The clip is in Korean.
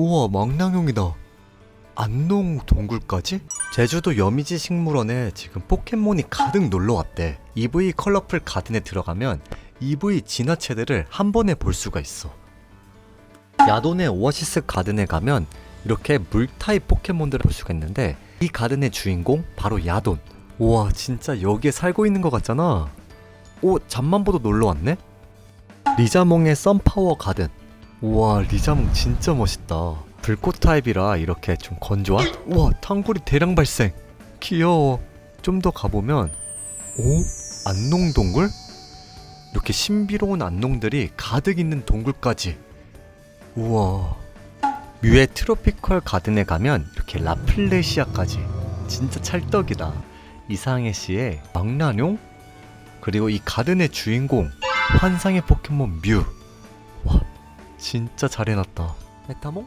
우와 망나뇽이다. 안농 동굴까지? 제주도 여미지 식물원에 지금 포켓몬이 가득 놀러 왔대. EV 컬러풀 가든에 들어가면 EV 진화체들을 한 번에 볼 수가 있어. 야돈의 오아시스 가든에 가면 이렇게 물 타입 포켓몬들을 볼 수가 있는데 이 가든의 주인공 바로 야돈. 우와 진짜 여기에 살고 있는 것 같잖아. 오 잠만 보도 놀러 왔네? 리자몽의 썬파워 가든 우와 리자몽 진짜 멋있다. 불꽃 타입이라 이렇게 좀 건조한? 우와 탕구리 대량 발생. 귀여워. 좀 더 가보면 오? 안농동굴? 이렇게 신비로운 안농들이 가득 있는 동굴까지. 우와. 뮤의 트로피컬 가든에 가면 이렇게 라플레시아까지. 진짜 찰떡이다. 이상해 씨의 망나뇽? 그리고 이 가든의 주인공 환상의 포켓몬 뮤. 와 진짜 잘 해놨다 메타몽?